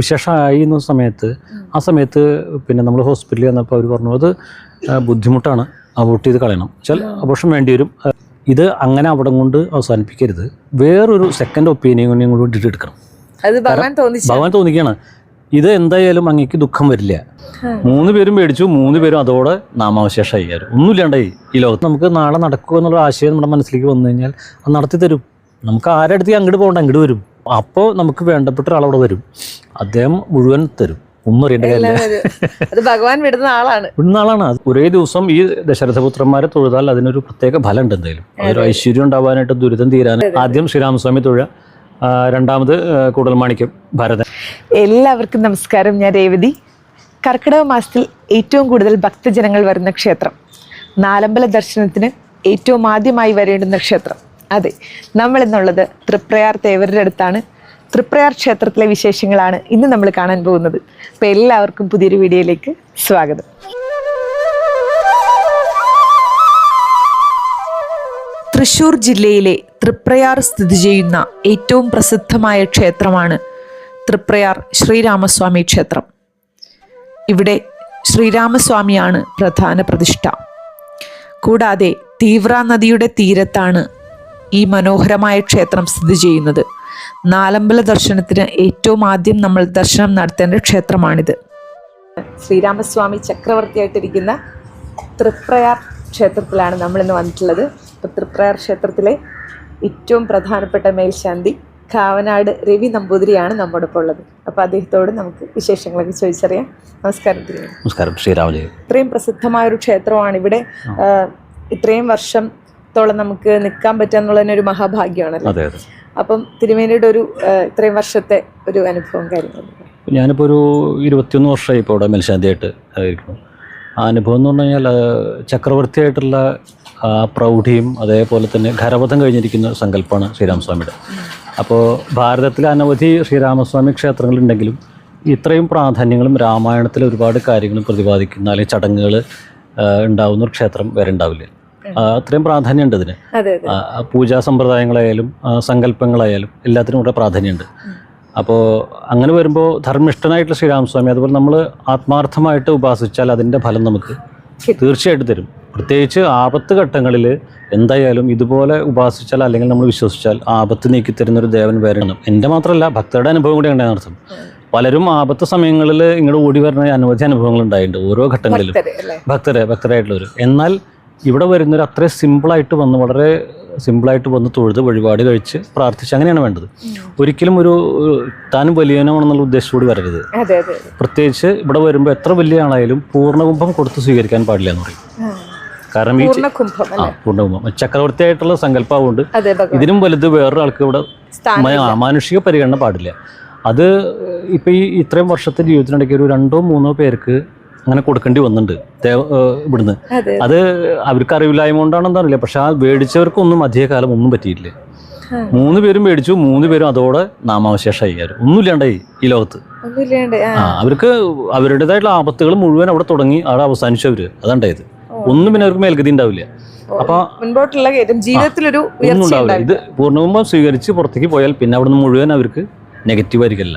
വിശേഷമായി എന്ന സമയത്ത് ആ സമയത്ത് പിന്നെ നമ്മൾ ഹോസ്പിറ്റലിൽ വന്നപ്പോൾ അവർ പറഞ്ഞു അത് ബുദ്ധിമുട്ടാണ്. അവോട്ട് ചെയ്ത് കളയണം. വെച്ചാൽ അപോഷം വേണ്ടി വരും ഇത് അങ്ങനെ അവിടെ കൊണ്ട് അവസാനിപ്പിക്കരുത്. വേറൊരു സെക്കൻഡ് ഒപ്പീനിയനും കൂടി ഇട്ടിട്ട് എടുക്കണം. ഭഗവാൻ തോന്നിക്കുകയാണ്. ഇത് എന്തായാലും അങ്ങേക്ക് ദുഃഖം വരില്ല. മൂന്ന് പേരും പേടിച്ചു മൂന്ന് പേരും അതോടെ നാമാവശേഷമായി ഒന്നുമില്ലാണ്ടായി. ഈ ലോകത്ത് നമുക്ക് നാളെ നടക്കുക എന്നുള്ള ആശയം നമ്മുടെ മനസ്സിലേക്ക് വന്നു കഴിഞ്ഞാൽ അത് നടത്തി തരും. നമുക്ക് ആരുടെ അടുത്ത് അങ്ങോട്ട് പോകണ്ട അങ്ങോട്ട് വരും. അപ്പോൾ നമുക്ക് വേണ്ടപ്പെട്ട ഒരാളവിടെ വരും. അദ്ദേഹം മുഴുവൻ തരും. ഒന്നും അറിയേണ്ട കാര്യമില്ല. അത് ഭഗവാൻ വിടുന്ന ആളാണ്. വിടുന്ന ആളാണ് ഒരേ ദിവസം ഈ ദശരഥപുത്രന്മാരെ തൊഴുതാൽ അതിനൊരു പ്രത്യേക ഫലം ഉണ്ട് എന്തായാലും അതൊരു ഐശ്വര്യം ഉണ്ടാവാനായിട്ട് ദുരിതം തീരാൻ. ആദ്യം ശ്രീരാമസ്വാമി തൊഴുക. ആ, രണ്ടാമത് ആ, കൂടൽമാണിക്യം ഭരതൻ. എല്ലാവർക്കും നമസ്കാരം. ഞാൻ രേവതി. കർക്കിടക മാസത്തിൽ ഏറ്റവും കൂടുതൽ ഭക്തജനങ്ങൾ വരുന്ന ക്ഷേത്രം. നാലമ്പല ദർശനത്തിന് ഏറ്റവും ആദ്യമായി വരേണ്ടുന്ന ക്ഷേത്രം. അതെ നമ്മൾ എന്നുള്ളത് തൃപ്രയാർ തേവരുടെ അടുത്താണ്. തൃപ്രയാർ ക്ഷേത്രത്തിലെ വിശേഷങ്ങളാണ് ഇന്ന് നമ്മൾ കാണാൻ പോകുന്നത്. അപ്പോൾ എല്ലാവർക്കും പുതിയൊരു വീഡിയോയിലേക്ക് സ്വാഗതം. തൃശൂർ ജില്ലയിലെ തൃപ്രയാർ സ്ഥിതി ചെയ്യുന്ന ഏറ്റവും പ്രസിദ്ധമായ ക്ഷേത്രമാണ് തൃപ്രയാർ ശ്രീരാമസ്വാമി ക്ഷേത്രം. ഇവിടെ ശ്രീരാമസ്വാമിയാണ് പ്രധാന പ്രതിഷ്ഠ. കൂടാതെ തീവ്ര നദിയുടെ തീരത്താണ് ഈ മനോഹരമായ ക്ഷേത്രം സ്ഥിതി ചെയ്യുന്നത്. നാലമ്പല ദർശനത്തിന് ഏറ്റവും ആദ്യം നമ്മൾ ദർശനം നടത്തേണ്ട ക്ഷേത്രമാണിത്. ശ്രീരാമസ്വാമി ചക്രവർത്തിയായിട്ടിരിക്കുന്ന തൃപ്രയാർ ക്ഷേത്രത്തിലാണ് നമ്മളിന്ന് വന്നിട്ടുള്ളത്. അപ്പോൾ തൃപ്രയാർ ക്ഷേത്രത്തിലെ ഏറ്റവും പ്രധാനപ്പെട്ട മേൽശാന്തി കാവനാട് രവി നമ്പൂതിരിയാണ് നമ്മുടെ ഇപ്പോൾ ഉള്ളത്. അപ്പോൾ അദ്ദേഹത്തോട് നമുക്ക് വിശേഷങ്ങളൊക്കെ ചോദിച്ചറിയാം. നമസ്കാരം നമസ്കാരം. ശ്രീരാമജയം ഇത്രയും പ്രസിദ്ധമായ ഒരു ക്ഷേത്രമാണ് ഇവിടെ. ഇത്രയും വർഷത്തോളം നമുക്ക് നിൽക്കാൻ പറ്റുക എന്നുള്ളതിനൊരു മഹാഭാഗ്യമാണല്ലോ. അപ്പം തിരുമേനിയുടെ ഒരു ഇത്രയും വർഷത്തെ ഒരു അനുഭവം കാര്യങ്ങളും ഞാനിപ്പോൾ ഒരു ഇരുപത്തിയൊന്ന് വർഷമായി ഇപ്പോൾ ഇവിടെ മേൽശാന്തിയായിട്ട് ആയിരിക്കുന്നു. ആ അനുഭവം എന്ന് പറഞ്ഞു കഴിഞ്ഞാൽ ചക്രവർത്തിയായിട്ടുള്ള ആ പ്രൗഢിയും അതേപോലെ തന്നെ ഖരവധം കഴിഞ്ഞിരിക്കുന്ന സങ്കല്പമാണ് ശ്രീരാമസ്വാമിയുടെ. അപ്പോൾ ഭാരതത്തിൽ അനവധി ശ്രീരാമസ്വാമി ക്ഷേത്രങ്ങളുണ്ടെങ്കിലും ഇത്രയും പ്രാധാന്യങ്ങളും രാമായണത്തിലെ ഒരുപാട് കാര്യങ്ങളും പ്രതിപാദിക്കുന്ന അല്ലെങ്കിൽ ചടങ്ങുകൾ ഉണ്ടാവുന്ന ഒരു ക്ഷേത്രം വരെ ഉണ്ടാവില്ല. അത്രയും പ്രാധാന്യമുണ്ട് ഇതിന് പൂജാ സമ്പ്രദായങ്ങളായാലും സങ്കല്പങ്ങളായാലും എല്ലാത്തിനും കൂടെ പ്രാധാന്യമുണ്ട്. അപ്പോൾ അങ്ങനെ വരുമ്പോൾ ധർമ്മിഷ്ഠനായിട്ടുള്ള ശ്രീരാമസ്വാമി അതുപോലെ നമ്മൾ ആത്മാർത്ഥമായിട്ട് ഉപാസിച്ചാൽ അതിന്റെ ഫലം നമുക്ക് തീർച്ചയായിട്ടും തരും. പ്രത്യേകിച്ച് ആപത്ത് ഘട്ടങ്ങളിൽ എന്തായാലും ഇതുപോലെ ഉപാസിച്ചാൽ അല്ലെങ്കിൽ നമ്മൾ വിശ്വസിച്ചാൽ ആപത്ത് നീക്കി തരുന്ന ഒരു ദേവൻ വരണം എന്റെ മാത്രമല്ല ഭക്തരുടെ അനുഭവം കൂടി ഉണ്ടായിരുന്നു അർത്ഥം. പലരും ആപത്ത് സമയങ്ങളിൽ ഇങ്ങോട്ട് ഓടി വരുന്ന അനവധി അനുഭവങ്ങൾ ഉണ്ടായിട്ടുണ്ട് ഓരോ ഘട്ടങ്ങളിലും. ഭക്തരെ ഭക്തരായിട്ടുള്ളവർ എന്നാൽ ഇവിടെ വരുന്നവർ അത്രയും സിമ്പിളായിട്ട് വന്ന് വളരെ സിമ്പിളായിട്ട് വന്ന് തൊഴുത് വഴിപാട് കഴിച്ച് പ്രാർത്ഥിച്ച് അങ്ങനെയാണ് വേണ്ടത്. ഒരിക്കലും ഒരു താൻ താനും വലിയവനാണെന്നുള്ള ഉദ്ദേശത്തോട് വരരുത്. പ്രത്യേകിച്ച് ഇവിടെ വരുമ്പോൾ എത്ര വലിയ ആളായാലും പൂർണകുംഭം കൊടുത്ത് സ്വീകരിക്കാൻ പാടില്ല എന്ന് പറയും. കാരണം ഈ പൂർണകുംഭം ചക്രവർത്തിയായിട്ടുള്ള സങ്കല്പമുണ്ട് ഇതിനും വലുത് വേറൊരാൾക്ക് ഇവിടെ മാനുഷിക പരിഗണന പാടില്ല. അത് ഇപ്പം ഈ ഇത്രയും വർഷത്തെ ജീവിതത്തിനിടയ്ക്ക് ഒരു രണ്ടോ മൂന്നോ പേർക്ക് അങ്ങനെ കൊടുക്കേണ്ടി വന്നിട്ടുണ്ട്. ഇവിടുന്ന്. അതെ അവർക്ക് അറിവില്ലായ്മ കൊണ്ടാണെന്ന് അറിയില്ല പക്ഷെ ആ മേടിച്ചവർക്കൊന്നും അധികകാലം ഒന്നും പറ്റിയില്ല മൂന്ന് പേരും മേടിച്ചു. മൂന്ന് പേരും അതോടെ നാമാവശേഷമായി. ഒന്നുമില്ലാണ്ടായി ഈ ലോകത്ത്. അവർക്ക് അവരുടേതായിട്ടുള്ള ആപത്തുകൾ മുഴുവൻ അവിടെ തുടങ്ങി അവിടെ അവസാനിച്ചു അവർ. അതാണ്ടായത് ഒന്നും പിന്നെ അവർക്ക് മേൽഗതി ഉണ്ടാവില്ല. അപ്പൊ മുൻപോട്ടുള്ള ജീവിതത്തിലൊരു ഇത് പൂർണകുംഭം സ്വീകരിച്ച് പുറത്തേക്ക് പോയാൽ പിന്നെ അവിടുന്ന് മുഴുവൻ അവർക്ക് നെഗറ്റീവ് ആയിരിക്കില്ല.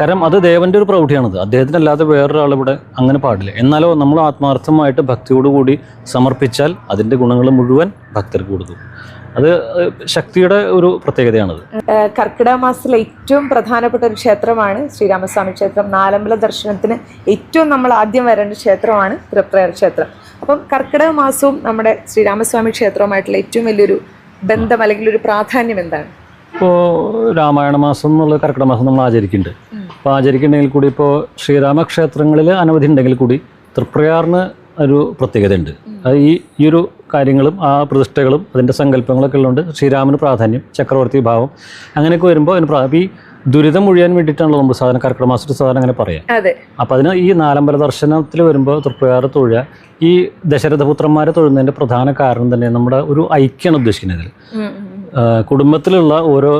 കാരണം അത് ദേവന്റെ ഒരു പ്രൗഢിയാണത്. അദ്ദേഹത്തിന് അല്ലാതെ വേറൊരാൾ ഇവിടെ അങ്ങനെ പാടില്ല. എന്നാലോ നമ്മൾ ആത്മാർത്ഥമായിട്ട് ഭക്തിയോടുകൂടി സമർപ്പിച്ചാൽ അതിന്റെ ഗുണങ്ങൾ മുഴുവൻ ഭക്തർക്ക് കൊടുക്കും. അത് ശക്തിയുടെ ഒരു പ്രത്യേകതയാണത്. കർക്കിടക മാസത്തിലെ ഏറ്റവും പ്രധാനപ്പെട്ട ഒരു ക്ഷേത്രമാണ് ശ്രീരാമസ്വാമി ക്ഷേത്രം. നാലമ്പല ദർശനത്തിന് ഏറ്റവും നമ്മൾ ആദ്യം വരേണ്ട ക്ഷേത്രമാണ് തൃപ്രയർ ക്ഷേത്രം. അപ്പം കർക്കിടക മാസവും നമ്മുടെ ശ്രീരാമസ്വാമി ക്ഷേത്രവുമായിട്ടുള്ള ഏറ്റവും വലിയൊരു ബന്ധം അല്ലെങ്കിൽ ഒരു പ്രാധാന്യം എന്താണ്? ഇപ്പോൾ രാമായണ മാസം എന്നുള്ള കർക്കിടക മാസം നമ്മൾ ആചരിക്കുന്നുണ്ട്. അപ്പോൾ ആചരിക്കുന്നുണ്ടെങ്കിൽ കൂടി ഇപ്പോൾ ശ്രീരാമക്ഷേത്രങ്ങളിൽ അനവധി ഉണ്ടെങ്കിൽ കൂടി തൃപ്രയാറിന് ഒരു പ്രത്യേകതയുണ്ട്. അത് ഈ ഈ ഒരു കാര്യങ്ങളും ആ പ്രതിഷ്ഠകളും അതിന്റെ സങ്കല്പങ്ങളൊക്കെ ഉള്ളതുകൊണ്ട് ശ്രീരാമന് പ്രാധാന്യം ചക്രവർത്തി ഭാവം അങ്ങനെയൊക്കെ വരുമ്പോൾ അതിന് പ്രാ ഈ ദുരിതം ഒഴിയാൻ വേണ്ടിയിട്ടാണല്ലോ നമ്മൾ സാധാരണ കർക്കിടക മാസത്തിൽ സാധാരണ അങ്ങനെ പറയാം. അപ്പോൾ അതിന് ഈ നാലമ്പല ദർശനത്തിൽ വരുമ്പോൾ തൃപ്രയാറ് തൊഴുക ഈ ദശരഥപുത്രന്മാരെ തൊഴുന്നതിന്റെ പ്രധാന കാരണം തന്നെ നമ്മുടെ ഒരു ഐക്യമാണ് ഉദ്ദേശിക്കുന്നത്. കുടുംബത്തിലുള്ള ഓരോ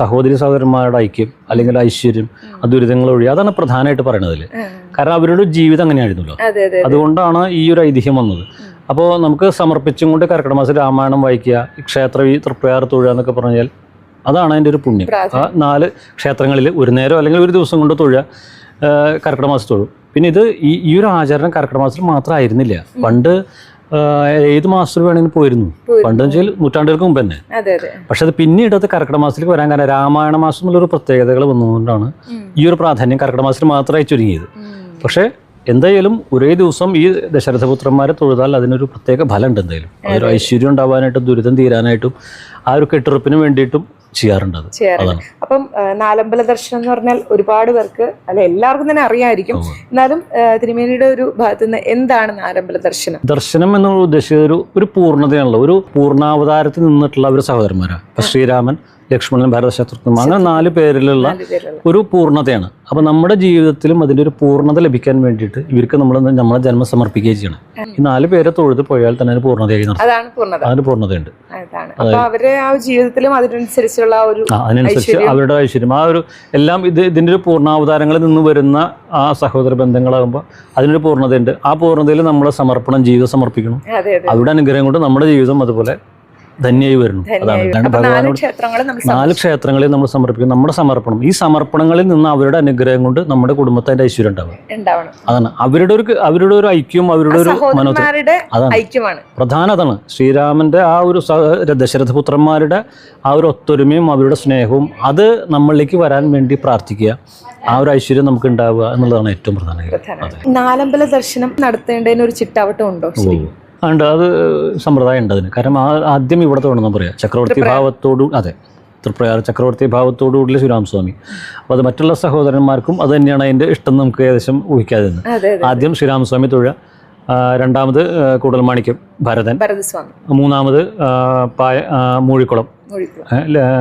സഹോദരി സഹോദരന്മാരുടെ ഐക്യം അല്ലെങ്കിൽ ഐശ്വര്യം ആ ദുരിതങ്ങൾ ഒഴി അതാണ് പ്രധാനമായിട്ട് പറയുന്നത് കാരണം അവരുടെ ജീവിതം അങ്ങനെയായിരുന്നല്ലോ. അതെ അതെ അതുകൊണ്ടാണ് ഈ ഒരു ഐതിഹ്യം വന്നത്. അപ്പോൾ നമുക്ക് സമർപ്പിച്ചും കൊണ്ട് കർക്കിടമാസം രാമായണം വായിക്കുക ക്ഷേത്ര ഈ തൃപ്രയാർ തൊഴുക എന്നൊക്കെ പറഞ്ഞാൽ അതാണ് അതിന്റെ ഒരു പുണ്യം. ആ നാല് ക്ഷേത്രങ്ങളിൽ ഒരു നേരം അല്ലെങ്കിൽ ഒരു ദിവസം കൊണ്ട് തൊഴുക കർക്കിടക പിന്നെ ഇത് ഈ ഈ ഒരു ആചരണം കർക്കിടമാസത്തിൽ മാത്രമായിരുന്നില്ല. പണ്ട് ഏത് മാസത്തിൽ വേണമെങ്കിലും പോയിരുന്നു. പണ്ട് വെച്ചാൽ നൂറ്റാണ്ടുകൾക്ക് മുമ്പ് തന്നെ. പക്ഷെ അത്. പിന്നീട് അത് കർക്കിടക മാസത്തിലേക്ക് വരാൻ കാരണം രാമായണ മാസം എന്നുള്ളൊരു പ്രത്യേകതകൾ വന്നുകൊണ്ടാണ് ഈ ഒരു പ്രാധാന്യം കർക്കിടക മാസത്തിൽ മാത്രമായി ചുരുങ്ങിയത്. പക്ഷേ എന്തായാലും ഒരേ ദിവസം ഈ ദശരഥപുത്രന്മാരെ തൊഴുതാൽ അതിനൊരു പ്രത്യേക ഫലമുണ്ട് എന്തായാലും. അതൊരു ഐശ്വര്യം ഉണ്ടാവാനായിട്ടും ദുരിതം തീരാനായിട്ടും ആ ഒരു കെട്ടുറപ്പിന് വേണ്ടിയിട്ടും ചെയ്യാറുണ്ട് അപ്പം നാലമ്പല ദർശനം എന്ന് പറഞ്ഞാൽ ഒരുപാട് പേർക്ക് അല്ല എല്ലാവർക്കും തന്നെ അറിയാമായിരിക്കും എന്നാലും തിരുമേനിയുടെ ഒരു ഭാഗത്ത് നിന്ന് എന്താണ് നാലമ്പല ദർശനം? ദർശനം എന്നുള്ള ഉദ്ദേശിച്ചത് ഒരു ഒരു പൂർണതയാണല്ലോ. ഒരു പൂർണാവതാരത്തിൽ നിന്നിട്ടുള്ള ഒരു സഹോദരന്മാരാണ്. ശ്രീരാമൻ ലക്ഷ്മണൻ ഭരതശത്രുഘ്നൻ അങ്ങനെ നാല് പേരിലുള്ള. ഒരു പൂർണതയാണ്. അപ്പം നമ്മുടെ ജീവിതത്തിലും അതിന്റെ ഒരു പൂർണത ലഭിക്കാൻ വേണ്ടിയിട്ട് ഇവർക്ക് നമ്മൾ നമ്മളെ ജന്മം സമർപ്പിക്കുകയും ചെയ്യണം. ഈ നാല് പേരെ തൊഴുത് പോയാൽ തന്നെ അതിന് പൂർണതയായി നടത്തും അതാണ് പൂർണത. അതിന് പൂർണതയുണ്ട്. അവർ ആ ജീവിതത്തിലും അതിനനുസരിച്ചുള്ള ഒരു അതിനനുസരിച്ച് അവരുടെ ഐശ്വര്യം. ആ ഒരു എല്ലാം ഇത് ഇതിന്റെ ഒരു പൂർണാവതാരങ്ങളിൽ നിന്ന് വരുന്ന ആ സഹോദര ബന്ധങ്ങളാകുമ്പോൾ അതിനൊരു പൂർണതയുണ്ട്. ആ പൂർണതയിൽ നമ്മളെ സമർപ്പണം ജീവിതം സമർപ്പിക്കണം. അവരുടെ അനുഗ്രഹം കൊണ്ട് നമ്മുടെ ജീവിതം അതുപോലെ ധന്യമായി വരുന്നു. അതാണ്. ഭഗവാനോട് നാല് ക്ഷേത്രങ്ങളിൽ നമ്മൾ സമർപ്പിക്കുന്നു നമ്മുടെ സമർപ്പണം. ഈ സമർപ്പണങ്ങളിൽ നിന്ന് അവരുടെ അനുഗ്രഹം കൊണ്ട് നമ്മുടെ കുടുംബത്തിന്റെ ഐശ്വര്യം ഉണ്ടാവും അതാണ്. അവരുടെ ഒരു അവരുടെ ഒരു ഐക്യവും അവരുടെ ഒരു മനോധ അതാണ്. പ്രധാന അതാണ്. ശ്രീരാമന്റെ ആ ഒരു ദശരഥ ദശരഥപുത്രന്മാരുടെ ആ ഒരു ഒത്തൊരുമയും അവരുടെ സ്നേഹവും അത് നമ്മളിലേക്ക് വരാൻ വേണ്ടി പ്രാർത്ഥിക്കുക. ആ ഒരു ഐശ്വര്യം നമുക്ക് ഉണ്ടാവുക എന്നുള്ളതാണ് ഏറ്റവും പ്രധാന നാലമ്പല ദർശനം നടത്തേണ്ടതിന് ഒരു ചിട്ടാവട്ടം ഉണ്ടോ? ഉണ്ട് അത് സമ്പ്രദായം ഉണ്ട് അതിന്. കാരണം ആ- ആദ്യം ഇവിടെ തുടങ്ങുന്ന പറയാം. ചക്രവർത്തി ഭാവത്തോടു അതെ. തൃപ്രയാർ ചക്രവർത്തി ഭാവത്തോടുകൂടിയ ശ്രീരാമസ്വാമി. അപ്പോൾ അത് മറ്റുള്ള സഹോദരന്മാർക്കും അത് തന്നെയാണ് അതിന്റെ ഇഷ്ടം നമുക്ക് ഏകദേശം ഊഹിക്കാതെ ആദ്യം ശ്രീരാമസ്വാമി തൊഴ രണ്ടാമത് ആ, കൂടൽമാണിക്യം ഭരതൻ. മൂന്നാമത് പായ മൂഴിക്കുളം.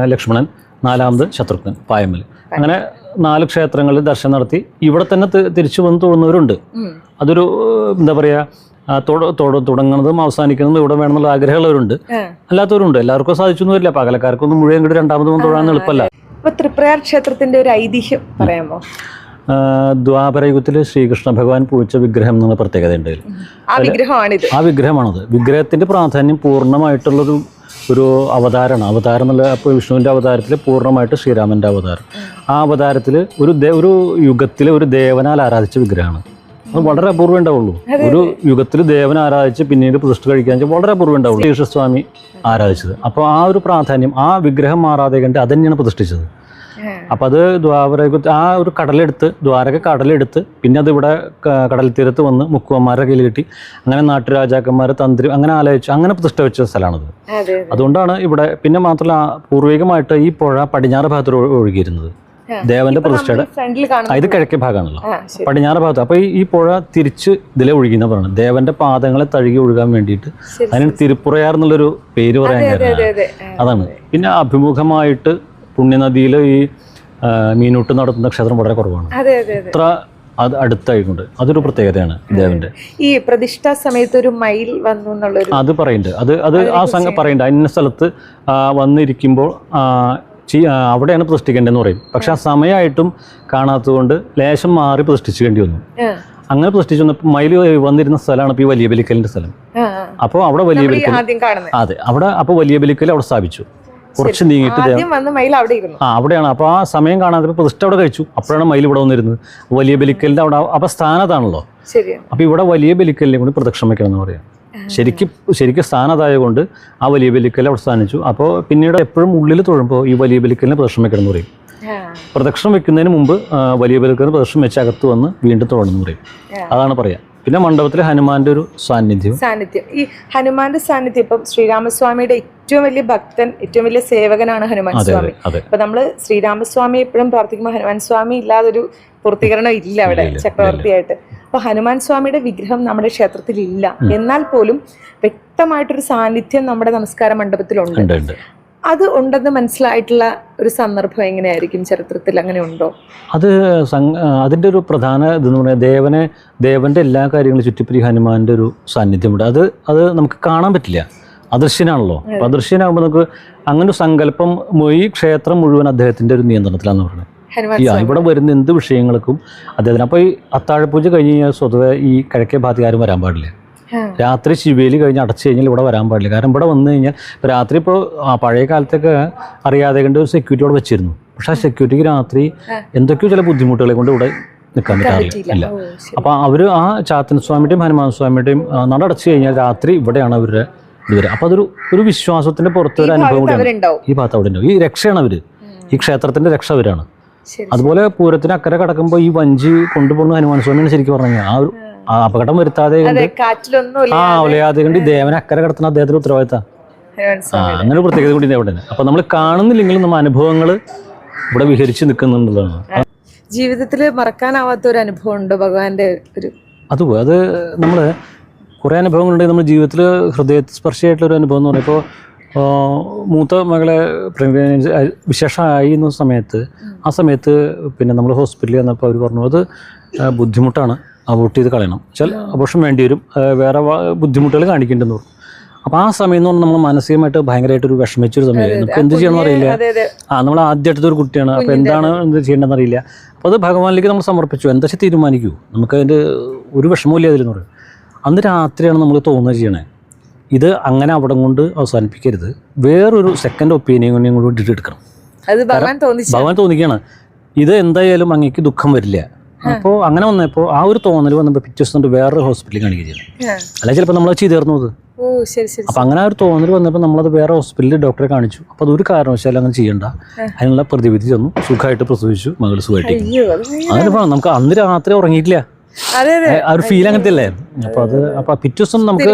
ലക്ഷ്മണൻ. നാലാമത് ശത്രുഘ്നൻ പായമ്മൽ അങ്ങനെ നാല് ക്ഷേത്രങ്ങളിൽ ദർശനം നടത്തി ഇവിടെ തന്നെ തിരിച്ചു വന്ന് തോന്നുന്നവരുണ്ട് അതൊരു എന്താ പറയുക തുടങ്ങുന്നതും അവസാനിക്കുന്നതും ഇവിടെ വേണമെന്നുള്ള ആഗ്രഹമുള്ളവരുണ്ട്. അല്ലാത്തവരുണ്ട്. എല്ലാവർക്കും സാധിച്ചൊന്നും വരില്ല പകലക്കാർക്കൊന്നും മുഴുവൻ കിട്ടി രണ്ടാമതും തൊഴാൻ എളുപ്പമല്ല. തൃപ്രയാർ ക്ഷേത്രത്തിന്റെ ഒരു ഐതിഹ്യം പറയാമോ? ദ്വാപരയുഗത്തിൽ ശ്രീകൃഷ്ണ ഭഗവാൻ പൂജിച്ച വിഗ്രഹം എന്നുള്ള പ്രത്യേകത ഉണ്ട് ആ വിഗ്രഹമാണിത്. ആ വിഗ്രഹമാണത്. വിഗ്രഹത്തിന്റെ പ്രാധാന്യം പൂർണമായിട്ടുള്ളൊരു ഒരു അവതാരമാണ്. അവതാരം എന്നുള്ള അപ്പോൾ വിഷ്ണുവിന്റെ അവതാരത്തിൽ പൂർണമായിട്ട് ശ്രീരാമന്റെ അവതാരം. ആ അവതാരത്തിൽ ഒരു ഒരു യുഗത്തിലെ ഒരു ദേവനാൽ ആരാധിച്ച വിഗ്രഹമാണ്. അത് വളരെ അപൂർവം ഉണ്ടാവുള്ളൂ. ഒരു യുഗത്തിൽ ദേവൻ ആരാധിച്ച് പിന്നീട് പ്രതിഷ്ഠ കഴിക്കാൻ വളരെ അപൂർവം ഉണ്ടാവുള്ളൂ. യേശുസ്വാമി ആരാധിച്ചത്. അപ്പോൾ ആ ഒരു പ്രാധാന്യം ആ വിഗ്രഹം മാറാതെ കണ്ട് അത് തന്നെയാണ് പ്രതിഷ്ഠിച്ചത്. അപ്പം അത് ദ്വാരകത്ത് ആ ഒരു കടലെടുത്ത് ദ്വാരക കടലെടുത്ത് പിന്നെ അത് ഇവിടെ കടൽ തീരത്ത് വന്ന് മുക്കുവന്മാരുടെ കയ്യിൽ കിട്ടി. അങ്ങനെ നാട്ടുരാജാക്കന്മാരെ തന്ത്രി അങ്ങനെ ആലോചിച്ച് അങ്ങനെ പ്രതിഷ്ഠ വെച്ച സ്ഥലമാണത്. അതെ അതെ. അതുകൊണ്ടാണ് ഇവിടെ പിന്നെ മാത്രമല്ല പൂർവികമായിട്ട് ഈ പുഴ പടിഞ്ഞാറ് ഭാഗത്ത് ഒഴു- ഒഴുകിയിരുന്നത്. ദേവന്റെ പ്രതിഷ്ഠയുടെ ഇത് കിഴക്കേ ഭാഗമാണല്ലോ. പടിഞ്ഞാറ് ഭാഗത്ത് അപ്പൊ ഈ പുഴ തിരിച്ച് ഇതിലെ ഒഴുകിയെന്ന് പറയുന്നത്. ദേവന്റെ പാദങ്ങളെ തഴുകി ഒഴുകാൻ വേണ്ടിയിട്ട് അതിന് തിരുപ്പുറയാർ എന്നുള്ളൊരു പേര് പറയാൻ കാരണം അതെ അതെ അതാണ്. പിന്നെ അഭിമുഖമായിട്ട് പുണ്യനദിയിൽ ഈ മീനൂട്ട് നടത്തുന്ന ക്ഷേത്രം വളരെ കുറവാണ്. ഇത്ര അതെ അടുത്തായിട്ടുണ്ട് അതൊരു പ്രത്യേകതയാണ് ദേവന്റെ. ഈ പ്രതിഷ്ഠാ സമയത്ത് ഒരു മയിൽ വന്നു എന്നുള്ളൊരു അത് പറയുന്നുണ്ട് അത് അത് ആ സംഘം പറയുന്നുണ്ട് അന്യ സ്ഥലത്ത് വന്നിരിക്കുമ്പോൾ അവിടെയാണ് പ്രതിഷ്ഠിക്കേണ്ടതെന്ന് പറയും. പക്ഷെ ആ സമയമായിട്ടും കാണാത്തതുകൊണ്ട് ലേശം മാറി പ്രതിഷ്ഠിക്കേണ്ടി വന്നു. അങ്ങനെ പ്രതിഷ്ഠിച്ചു വന്നപ്പോൾ മയിൽ വന്നിരുന്ന സ്ഥലമാണ് ഇപ്പോൾ ഈ വലിയ ബലിക്കലിന്റെ സ്ഥലം. അപ്പോൾ അവിടെ വലിയ ബലിക്കൽ അതെ അവിടെ അപ്പോൾ വലിയ ബലിക്കൽ അവിടെ സ്ഥാപിച്ചു. കുറച്ച് നീങ്ങിയിട്ട് ആ അവിടെയാണ്. അപ്പോൾ ആ സമയം കാണാതെ പ്രതിഷ്ഠ അവിടെ കഴിച്ചു. അപ്പോഴാണ് മയിൽ ഇവിടെ വന്നിരുന്നത്. വലിയ ബലിക്കലിന്റെ അവിടെ അപ്പോൾ സ്ഥാനത്താണല്ലോ അപ്പോൾ ഇവിടെ വലിയ ബലിക്കലിനെ കൂടി പ്രദക്ഷിണം വെക്കണം എന്ന് പറയാം. ശരിക്കും ശരിക്കും സ്ഥാനതായതുകൊണ്ട് ആ വലിയ ബലിക്കൽ അവിടെ സ്ഥാനിച്ചു. അപ്പോൾ പിന്നീട് എപ്പോഴും ഉള്ളിൽ തൊഴുമ്പോൾ ഈ വലിയ ബലിക്കലിനെ പ്രദക്ഷിണം വെക്കണം എന്ന് പറയും. പ്രദക്ഷിണം വെക്കുന്നതിന് മുമ്പ് വലിയ ബലിക്കലിന് പ്രദക്ഷിണം വെച്ച് അകത്ത് വന്ന് വീണ്ടും തൊഴണം എന്ന് പറയും. അതാണ് പറയാം. പിന്നെ മണ്ഡപത്തിൽ ഹനുമാന്റെ ഒരു സാന്നിധ്യം. സാന്നിധ്യം. ഈ ഹനുമാന്റെ സാന്നിധ്യം ഇപ്പം ശ്രീരാമസ്വാമിയുടെ ഏറ്റവും വലിയ ഭക്തൻ ഏറ്റവും വലിയ സേവകനാണ് ഹനുമാൻ സ്വാമി. അപ്പൊ നമ്മൾ ശ്രീരാമസ്വാമി എപ്പോഴും പ്രാർത്ഥിക്കുമ്പോൾ ഹനുമാൻ സ്വാമി ഇല്ലാതൊരു പൂർത്തീകരണം ഇല്ല അവിടെ ചക്രവർത്തിയായിട്ട്. അപ്പൊ ഹനുമാൻ സ്വാമിയുടെ വിഗ്രഹം നമ്മുടെ ക്ഷേത്രത്തിൽ ഇല്ല എന്നാൽ പോലും വ്യക്തമായിട്ടൊരു സാന്നിധ്യം നമ്മുടെ നമസ്കാര മണ്ഡപത്തിലുണ്ട്. അത് ഉണ്ടെന്ന് മനസ്സിലായിട്ടുള്ള ഒരു സന്ദർഭം എങ്ങനെയായിരിക്കും ചരിത്രത്തിൽ? അങ്ങനെ ഉണ്ടോ? അത് അതിന്റെ അതിന്റെ ഒരു പ്രധാന ഇതെന്ന് പറഞ്ഞാൽ ദേവനെ ദേവന്റെ എല്ലാ കാര്യങ്ങളും ചുറ്റിപ്പറ്റി ഹനുമാന്റെ ഒരു സാന്നിധ്യമുണ്ട്. അത് അത് നമുക്ക് കാണാൻ പറ്റില്ല. അദൃശ്യനാണല്ലോ. അപ്പോൾ അദൃശ്യനാകുമ്പോൾ നമുക്ക് അങ്ങനെ ഒരു സങ്കല്പം മൊയ് ക്ഷേത്രം മുഴുവൻ അദ്ദേഹത്തിന്റെ ഒരു നിയന്ത്രണത്തിലാണെന്ന് പറയുന്നത്. ഇവിടെ വരുന്ന എന്ത് വിഷയങ്ങൾക്കും അദ്ദേഹത്തിന്. അപ്പോൾ ഈ അത്താഴപൂജ കഴിഞ്ഞ് കഴിഞ്ഞാൽ സ്വതവേ ഈ കിഴക്കേ ഭാഗത്തുകാരും വരാൻ പാടില്ല? രാത്രി ശിവേലി കഴിഞ്ഞ് അടച്ചു കഴിഞ്ഞാൽ ഇവിടെ വരാൻ പാടില്ല. കാരണം ഇവിടെ വന്നു കഴിഞ്ഞാൽ ഇപ്പൊ രാത്രി ഇപ്പോൾ പഴയ കാലത്തൊക്കെ അറിയാതെ കണ്ട് ഒരു സെക്യൂരിറ്റി അവിടെ വെച്ചിരുന്നു. പക്ഷെ ആ സെക്യൂരിറ്റിക്ക് രാത്രി എന്തൊക്കെയോ ചില ബുദ്ധിമുട്ടുകളെ കൊണ്ട് ഇവിടെ നിൽക്കാൻ പറ്റാറില്ല. അല്ല. അപ്പോൾ അവർ ആ ചാത്തൻ സ്വാമിയുടെയും ഹനുമാൻ സ്വാമിയുടെയും നട അടച്ചു കഴിഞ്ഞാൽ രാത്രി ഇവിടെയാണ് അവരുടെ ഇത് വരിക. അപ്പോൾ അതൊരു ഒരു വിശ്വാസത്തിന്റെ പുറത്ത് ഒരു അനുഭവം കൂടിയാണ്. ഈ ഭാഗത്ത് അവിടെ ഉണ്ടാവും. ഈ രക്ഷയാണ് അവർ. ഈ ക്ഷേത്രത്തിന്റെ രക്ഷ അവരാണ്. അതുപോലെ പൂരത്തിന് അക്കരെ കടക്കുമ്പോൾ ഈ വഞ്ചി കൊണ്ടുപോകുന്ന ഹനുമാൻ സ്വാമിയാണ് ശരിക്കും പറഞ്ഞു ആ ഒരു അപകടം വരുത്താതെ ആ ഒലയാതെ കണ്ട് ദേവനെ അക്കരെ കടത്തുന്ന അദ്ദേഹത്തിന്റെ ഉത്തരവാദിത്ത. അങ്ങനെ ഒരു പ്രത്യേകത കൂടി അവിടെ അപ്പൊ നമ്മൾ കാണുന്നില്ലെങ്കിലും നമ്മൾ അനുഭവങ്ങൾ ഇവിടെ വിഹരിച്ചു നിൽക്കുന്നുള്ളതാണ് ജീവിതത്തിൽ മറക്കാനാവാത്ത ഒരു അനുഭവം ഉണ്ട് ഭഗവാന്റെ ഒരു അത് അത് നമ്മൾ കുറേ അനുഭവങ്ങളുണ്ടെങ്കിൽ നമ്മുടെ ജീവിതത്തിൽ ഹൃദയസ്പർശിയായിട്ടുള്ള ഒരു അനുഭവം എന്ന് പറയുമ്പോൾ മൂത്ത മകളെ വിശേഷമായി എന്ന സമയത്ത്. ആ സമയത്ത് പിന്നെ നമ്മൾ ഹോസ്പിറ്റലിൽ വന്നപ്പോൾ അവർ പറഞ്ഞു അത് ബുദ്ധിമുട്ടാണ്. അബോട്ട് ചെയ്ത് കളയണം. വെച്ചാൽ അബോഷൻ വേണ്ടി വരും. വേറെ ബുദ്ധിമുട്ടുകൾ കാണിക്കേണ്ടെന്ന് പറഞ്ഞു. അപ്പം ആ സമയം എന്ന് പറഞ്ഞാൽ നമ്മൾ മാനസികമായിട്ട് ഭയങ്കരമായിട്ട് ഒരു വിഷമിച്ചൊരു സമയമായിരുന്നു. നമുക്ക് എന്ത് ചെയ്യണമെന്ന് അറിയില്ല ആ നമ്മൾ ആദ്യമായിട്ടത്തെ ഒരു കുട്ടിയാണ്. അപ്പോൾ എന്താണ് എന്ത് ചെയ്യേണ്ടതെന്ന് അറിയില്ല. അപ്പോൾ അത് ഭഗവാനിലേക്ക് നമ്മൾ സമർപ്പിച്ചു. എന്താ വെച്ചാൽ തീരുമാനിക്കൂ. നമുക്ക് അതിന്റെ ഒരു വിഷമമില്ല അതിലെന്ന് പറയും. അന്ന് രാത്രിയാണ് നമ്മൾ തോന്നുന്നത് ചെയ്യണേ. ഇത് അങ്ങനെ അവിടെ കൊണ്ട് അവസാനിപ്പിക്കരുത്. വേറൊരു സെക്കൻഡ് ഒപ്പീനിയൻ കൂടി ഇട്ടിട്ട് എടുക്കണം ഭഗവാൻ തോന്നിക്കാണ്. തോന്നിക്കുകയാണ് ഇത് എന്തായാലും അങ്ങേക്ക് ദുഃഖം വരില്ല. അപ്പോൾ അങ്ങനെ വന്നപ്പോൾ ആ ഒരു തോന്നൽ വന്നപ്പോൾ പിറ്റേ ദിവസം വേറൊരു ഹോസ്പിറ്റലിൽ കാണിക്കുക. അല്ലെങ്കിൽ ചിലപ്പോൾ നമ്മൾ ചെയ്തു തീർന്നു അത്. അപ്പം അങ്ങനെ ആ ഒരു തോന്നൽ വന്നപ്പോൾ നമ്മളത് വേറെ ഹോസ്പിറ്റലിൽ ഡോക്ടറെ കാണിച്ചു. അപ്പോൾ അതൊരു കാരണവശാലും അങ്ങനെ ചെയ്യണ്ട. അതിനുള്ള പ്രതിവിധി തന്നു. സുഖമായിട്ട് പ്രസവിച്ചു. മകൾ സുഖമായിട്ട് അങ്ങനെ പോകണം നമുക്ക് അന്ന് രാത്രി ഉറങ്ങിയിട്ടില്ല. ആ ഒരു ഫീൽ അങ്ങനത്തെ അല്ലേ? അപ്പൊ അത് അപ്പൊ പിറ്റേ ദിവസം നമുക്ക്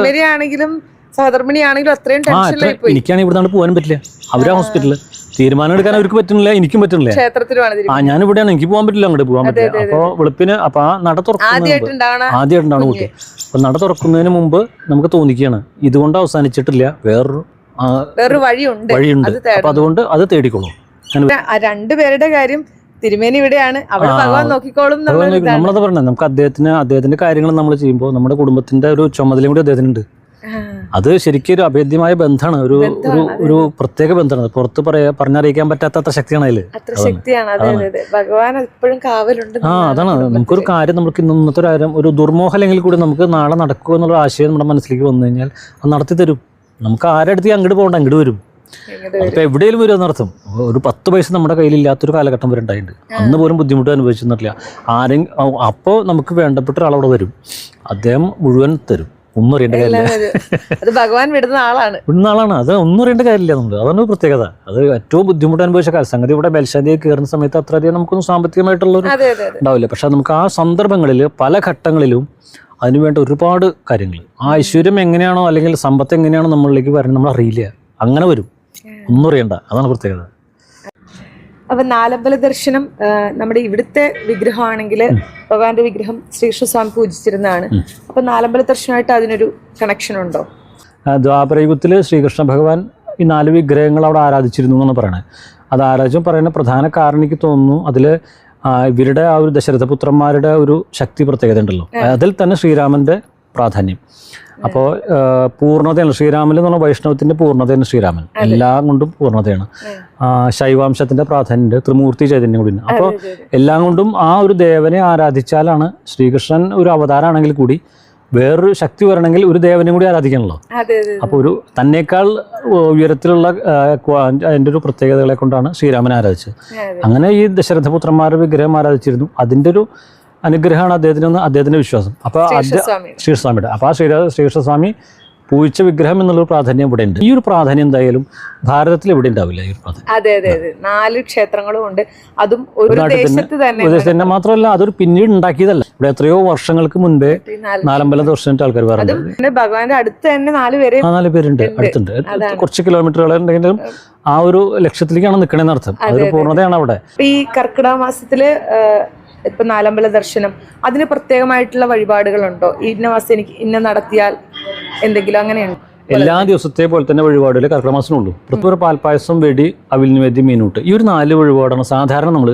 ആണെങ്കിലും അത്രയും ടെൻഷനിലായി പോയി എനിക്കാണെങ്കിൽ ഇവിടെ പോകാനും പറ്റില്ല. അവരാ ഹോസ്പിറ്റലിൽ തീരുമാനം എടുക്കാൻ അവർക്ക് പറ്റുന്നില്ല എനിക്കും പറ്റുന്നില്ല. ക്ഷേത്രത്തിലുമാണ് ആ ഞാൻ ഇവിടെയാണ് എനിക്ക് പോകാൻ പറ്റില്ല അങ്ങോട്ട് പോകാൻ പറ്റില്ല. അപ്പൊ വെളുപ്പിന് അപ്പൊ ആ നട തുറക്കുന്ന ആദ്യമായിട്ടുണ്ടാണ് കുട്ടി. അപ്പൊ നട തുറക്കുന്നതിന് മുമ്പ് നമുക്ക് തോന്നിക്കുകയാണ് ഇതുകൊണ്ട് അവസാനിച്ചിട്ടില്ല വേറൊരു വേറൊരു വഴിയുണ്ട്. വഴിയുണ്ട്. അപ്പൊ അതുകൊണ്ട് അത് തേടിക്കോളൂ. രണ്ടുപേരുടെ കാര്യം തിരുമേനി ഇവിടെയാണ്. അവിടെ ഭഗവാൻ നോക്കിക്കോളും. നമ്മളത് പറഞ്ഞത് നമുക്ക് അദ്ദേഹത്തിന് അദ്ദേഹത്തിന്റെ കാര്യങ്ങൾ നമ്മൾ ചെയ്യുമ്പോൾ നമ്മുടെ കുടുംബത്തിന്റെ ഒരു ചുമതലയും കൂടി അദ്ദേഹത്തിനുണ്ട്. അത് ശരിക്കും ഒരു അഭേദ്യമായ ബന്ധമാണ്. ഒരു ഒരു ഒരു പ്രത്യേക ബന്ധമാണ്. പുറത്ത് പറയാ പറഞ്ഞറിയിക്കാൻ പറ്റാത്ത അത്ര ശക്തിയാണ് അതിൽ അത്ര ശക്തിയാണ്. അതെ അതെ അതെ. ഭഗവാൻ എപ്പോഴും കാവലുണ്ട് ആ അതാണ്. നമുക്കൊരു കാര്യം നമുക്ക് ഇന്ന് ഇന്നത്തെ ഒരു കാര്യം ഒരു ദുർമോഹലെങ്കിൽ കൂടി നമുക്ക് നാളെ നടക്കുക എന്നുള്ള ആശയം നമ്മുടെ മനസ്സിലേക്ക് വന്നു കഴിഞ്ഞാൽ അത് നടത്തി തരും. നമുക്ക് ആരടുത്ത് അങ്ങോട്ട് പോകണ്ട അങ്ങോട്ട് വരും. ഇങ്ങോട്ട് അതിപ്പോ എവിടെയെങ്കിലും വരും എന്നർത്ഥം. ഒരു പത്ത് പൈസ നമ്മുടെ കയ്യിൽ ഇല്ലാത്തൊരു കാലഘട്ടം വരെ ഉണ്ടായിട്ടുണ്ട്. അന്ന് പോലും ബുദ്ധിമുട്ട് അനുഭവിച്ചെന്നില്ല ആരെങ്കിലും അപ്പോൾ നമുക്ക് വേണ്ടപ്പെട്ട ഒരാളവിടെ വരും. അദ്ദേഹം മുഴുവൻ തരും. ഒന്നും അറിയേണ്ട കാര്യമില്ല അത് ഭഗവാൻ വിടുന്ന ആളാണ്. വിടുന്ന ആളാണ്. അത് ഒന്നും അറിയേണ്ട കാര്യമില്ല നമ്മൾ അതാണ് പ്രത്യേകത. അത് ഏറ്റവും ബുദ്ധിമുട്ട് അനുഭവിച്ച കാര്യം സംഗതി ഇവിടെ മേൽശാന്തി കയറുന്ന സമയത്ത് അത്രയധികം നമുക്കൊന്നും സാമ്പത്തികമായിട്ടുള്ള ഒരു ഉണ്ടാവില്ല. പക്ഷെ നമുക്ക് ആ സന്ദർഭങ്ങളിൽ പല ഘട്ടങ്ങളിലും അതിനുവേണ്ട ഒരുപാട് കാര്യങ്ങൾ. ആ ഐശ്വര്യം എങ്ങനെയാണോ അല്ലെങ്കിൽ സമ്പത്ത് എങ്ങനെയാണോ നമ്മളിലേക്ക് വരുന്നത് നമ്മൾ അറിയില്ല അങ്ങനെ വരും. ഒന്നും അറിയണ്ട. അതാണ് പ്രത്യേകത. അപ്പൊ നാലമ്പല ദർശനം നമ്മുടെ ഇവിടുത്തെ വിഗ്രഹമാണെങ്കിൽ ഭഗവാന്റെ വിഗ്രഹം ശ്രീകൃഷ്ണസ്വാമി പൂജിച്ചിരുന്നതാണ്. അപ്പൊ നാലമ്പല ദർശനമായിട്ട് അതിനൊരു കണക്ഷൻ ഉണ്ടോ? ദ്വാപരയുഗത്തിൽ ദ്വാപരയുഗത്തിൽ ശ്രീകൃഷ്ണ ഭഗവാൻ ഈ നാല് വിഗ്രഹങ്ങൾ അവിടെ ആരാധിച്ചിരുന്നു എന്നാണ് പറയുന്നത് അത് ആരാധിച്ചും പറയുന്ന പ്രധാന കാരണം എനിക്ക് തോന്നുന്നു അതിൽ ഇവരുടെ ആ ഒരു ദശരഥപുത്രന്മാരുടെ ഒരു ശക്തി പ്രത്യേകത ഉണ്ടല്ലോ. അതിൽ തന്നെ ശ്രീരാമന്റെ പ്രാധാന്യം. അപ്പോൾ പൂർണതയാണ് ശ്രീരാമൻ എന്ന് പറഞ്ഞാൽ വൈഷ്ണവത്തിന്റെ പൂർണതയാണ് ശ്രീരാമൻ. എല്ലാം കൊണ്ടും പൂർണതയാണ്. ശൈവാംശത്തിന്റെ പ്രാധാന്യമുണ്ട് ത്രിമൂർത്തി ചൈതന്യം കൂടി അപ്പോൾ. എല്ലാം കൊണ്ടും ആ ഒരു ദേവനെ ആരാധിച്ചാലാണ് ശ്രീകൃഷ്ണൻ ഒരു അവതാരാണെങ്കിൽ കൂടി വേറൊരു ശക്തി വരണമെങ്കിൽ ഒരു ദേവനെ കൂടി ആരാധിക്കണല്ലോ. അപ്പോൾ ഒരു തന്നേക്കാൾ ഉയരത്തിലുള്ള അതിന്റെ അതിന്റെ ഒരു പ്രത്യേകതകളെ കൊണ്ടാണ് ശ്രീരാമനെ ആരാധിച്ചത്. അങ്ങനെ ഈ ദശരഥപുത്രന്മാരുടെ വിഗ്രഹം ആരാധിച്ചിരുന്നു. അതിന്റെ ഒരു അനുഗ്രഹമാണ് അദ്ദേഹത്തിന് അദ്ദേഹത്തിന്റെ വിശ്വാസം. അപ്പോൾ ശ്രീകൃഷ്ണസ്വാമിയുടെ. അപ്പോൾ ആ ശ്രീ ശ്രീകൃഷ്ണസ്വാമി പൂജിച്ച വിഗ്രഹം എന്നുള്ളൊരു പ്രാധാന്യം ഇവിടെ ഉണ്ട് ഈ ഒരു പ്രാധാന്യം എന്തായാലും ഭാരതത്തിൽ ഇവിടെ ഉണ്ടാവില്ല ഈ ഒരു പ്രാധാന്യം? അതെ അതെ അതെ. നാല് ക്ഷേത്രങ്ങളും ഉണ്ട്. അതും ഒരു നാട്ടിൽ തന്നെ- ദേശത്ത് തന്നെ മാത്രമല്ല അതൊരു പിന്നീട് ഉണ്ടാക്കിയതല്ല. ഇവിടെ എത്രയോ വർഷങ്ങൾക്ക് മുൻപേ നാലമ്പല നാല് നാലമ്പലം ദർശനത്തെ ആൾക്കാർ പിന്നെ ഭഗവാന്റെ അടുത്ത് തന്നെ നാല് പേരെ ആ നാല് പേരുണ്ട് അടുത്തുണ്ട്. കുറച്ച് കിലോമീറ്ററുകൾ ഉണ്ടെങ്കിലും ആ ഒരു ലക്ഷ്യത്തിലേക്കാണ് നിൽക്കണേന്ന് അർത്ഥം. അതൊരു പൂർണതയാണ് അവിടെ. ഈ കർക്കിടക മാസത്തിൽ ഇപ്പൊ നാലമ്പല ദർശനം അതിന് പ്രത്യേകമായിട്ടുള്ള വഴിപാടുകളുണ്ടോ? ഇന്ന മാസം എനിക്ക് ഇന്ന നടത്തിയാൽ എന്തെങ്കിലും അങ്ങനെയുണ്ട്? എല്ലാ ദിവസത്തെ പോലെ തന്നെ വഴിപാടുകൾ കർക്കിടക മാസത്തിനുള്ളൂ പ്രത്യേക പാൽപ്പായസം വെടി അവിൽ നിവേദ്യം മീനൂട്ട് ഈ ഒരു നാല് വഴിപാടാണ് സാധാരണ നമ്മൾ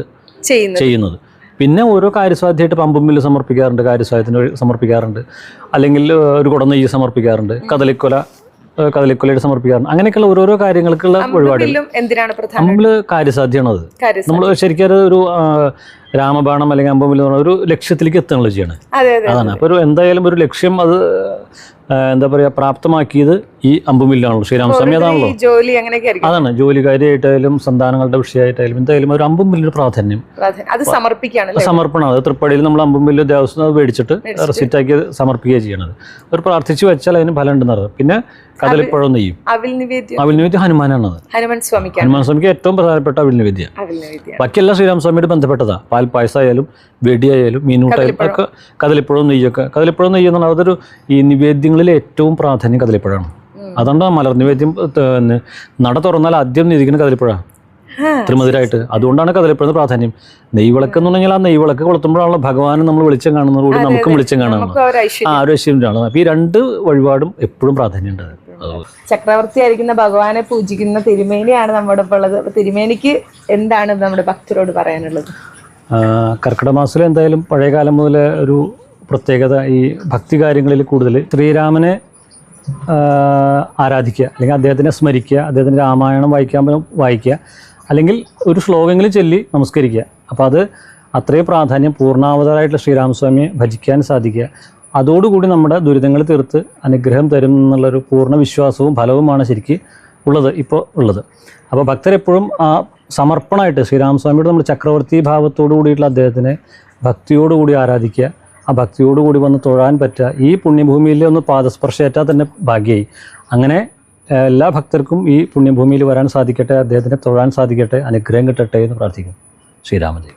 ചെയ്യുന്നത്. പിന്നെ ഓരോ കാര്യസാധ്യമായിട്ട് പമ്പും മില്ല് സമർപ്പിക്കാറുണ്ട് കാര്യസാധ്യത്തിന് സമർപ്പിക്കാറുണ്ട്. അല്ലെങ്കിൽ ഒരു കുട നെയ്യ് സമർപ്പിക്കാറുണ്ട് കദളിക്കൊല കദലിക്കൊലയുടെ കദളിക്കൊലയുടെ സമർപ്പിക്കാറുണ്ട്. അങ്ങനെയൊക്കെയുള്ള ഓരോരോ കാര്യങ്ങൾക്കുള്ള വഴിപാടുകൾ. അമ്പലത്തിലും നമ്മൾ കാര്യസാധ്യമാണത് നമ്മൾ ശരിക്കും ഒരു രാമബാണം അല്ലെങ്കിൽ അമ്പമില്ല ഒരു ലക്ഷ്യത്തിലേക്ക് എത്താനുള്ള ചെയ്യണം അതെ അതെ അതാണ്. അപ്പോൾ ഒരു എന്തായാലും ഒരു ലക്ഷ്യം അത് എന്താ പറയുക പ്രാപ്തമാക്കിയത് ഈ അമ്പുമില്ലാണല്ലോ ശ്രീരാമസ്വാമി അതാണല്ലോ ഈ ജോലി കാര്യമായിട്ടായാലും അതാണ് സന്താനങ്ങളുടെ വിഷയമായിട്ടായാലും എന്തായാലും ഒരു അമ്പുമില്ലൊരു പ്രാധാന്യം. പ്രാധാന്യം. അത് സമർപ്പിക്കുകയാണ് സമർപ്പണം അത് തൃപ്പടിയിൽ നമ്മൾ അമ്പുമില്ല ദേവസ്വം അത് മേടിച്ചിട്ട് റെസിറ്റാക്കി സമർപ്പിക്കുക സമർപ്പിക്കുകയാണ് ചെയ്യണത്. അവർ പ്രാർത്ഥിച്ചു വെച്ചാൽ അതിന് ഫലം ഉണ്ടെന്നറിയത് പിന്നെ കടലിപ്പഴം നെയ്യും. അവിൽ നിവേദ്യം. നിവേദ്യം ഹനുമാനാണത്. ഹനുമാൻ സ്വാമിക്കാണ്. ഹനുമാൻ സ്വാമിക്ക് ഏറ്റവും പ്രധാനപ്പെട്ട അവിൽ നിവേദ്യം. നിവേദ്യം. ബാക്കിയെല്ലാം ശ്രീരാമസ്വാമിയോട് ബന്ധപ്പെട്ടതാ. പാൽ പായസമായാലും വെടിയായാലും മീനൂട്ടായാലും ഒക്കെ കടലിപ്പഴം നെയ്യൊക്കെ. കടലിപ്പഴം നെയ്യെന്നാണ് അതൊരു ഈ നിവേദ്യങ്ങളിൽ ഏറ്റവും പ്രാധാന്യം കദളിപ്പഴമാണ് അതുകൊണ്ടാണ് മലർന്നു വേദ്യം നട തുറന്നാൽ ആദ്യം നിധിക്കുന്ന കദളിപ്പഴമാണ് തിരുമതിരായിട്ട് അതുകൊണ്ടാണ് കദളിപ്പഴത്തിന് പ്രാധാന്യം. നെയ്വിളക്ക് എന്ന് പറഞ്ഞാൽ ആ നെയ്വിളക്ക് കൊളുത്തുമ്പോഴാണല്ലോ ഭഗവാനെ നമ്മൾ വെളിച്ചം കാണുന്നത് കൂടി നമുക്കും വെളിച്ചം കാണണം. ആ ഒരു ഐശ്വര്യമാണ് അപ്പോൾ ഈ രണ്ട് വഴിപാടും എപ്പോഴും പ്രാധാന്യമുണ്ട്. ചക്രവർത്തി ആയിരിക്കുന്ന ഭഗവാനെ പൂജിക്കുന്ന തിരുമേനിയാണ് നമ്മുടെ ഉള്ളത്. തിരുമേനിക്ക് എന്താണ് നമ്മുടെ ഭക്തരോട് പറയാനുള്ളത്? കർക്കിടക മാസത്തിൽ എന്തായാലും പഴയകാലം മുതലേ ഒരു പ്രത്യേകത ഈ ഭക്തി കാര്യങ്ങളിൽ കൂടുതൽ ശ്രീരാമനെ ആരാധിക്കുക അല്ലെങ്കിൽ അദ്ദേഹത്തിനെ സ്മരിക്കുക അദ്ദേഹത്തിന്റെ രാമായണം വായിക്കാൻ വായിക്കുക അല്ലെങ്കിൽ ഒരു ശ്ലോകങ്ങളിൽ ചൊല്ലി നമസ്കരിക്കുക. അപ്പോൾ അത് അത്രയും പ്രാധാന്യം പൂർണാവതാരായിട്ടുള്ള ശ്രീരാമസ്വാമിയെ ഭജിക്കാൻ സാധിക്കുക. അതോടുകൂടി നമ്മുടെ ദുരിതങ്ങൾ തീർത്ത് അനുഗ്രഹം തരും എന്നുള്ളൊരു പൂർണ വിശ്വാസവും ഫലവുമാണ് ശരിക്ക് ഉള്ളത് ഇപ്പോൾ ഉള്ളത്. അപ്പോൾ ഭക്തരെപ്പോഴും ആ സമർപ്പണമായിട്ട് ശ്രീരാമസ്വാമിയോട് നമ്മൾ ചക്രവർത്തി ഭാവത്തോടു കൂടിയിട്ടുള്ള അദ്ദേഹത്തിനെ ഭക്തിയോടുകൂടി ആരാധിക്കുക ആ ഭക്തിയോടുകൂടി വന്ന് തൊഴാൻ പറ്റുക. ഈ പുണ്യഭൂമിയിൽ ഒന്ന് പാദസ്പർശേറ്റാൽ തന്നെ ഭാഗ്യമായി അങ്ങനെ എല്ലാ ഭക്തർക്കും ഈ പുണ്യഭൂമിയിൽ വരാൻ സാധിക്കട്ടെ അദ്ദേഹത്തിനെ തൊഴാൻ സാധിക്കട്ടെ അനുഗ്രഹം കിട്ടട്ടെ എന്ന് പ്രാർത്ഥിക്കും ശ്രീരാമജി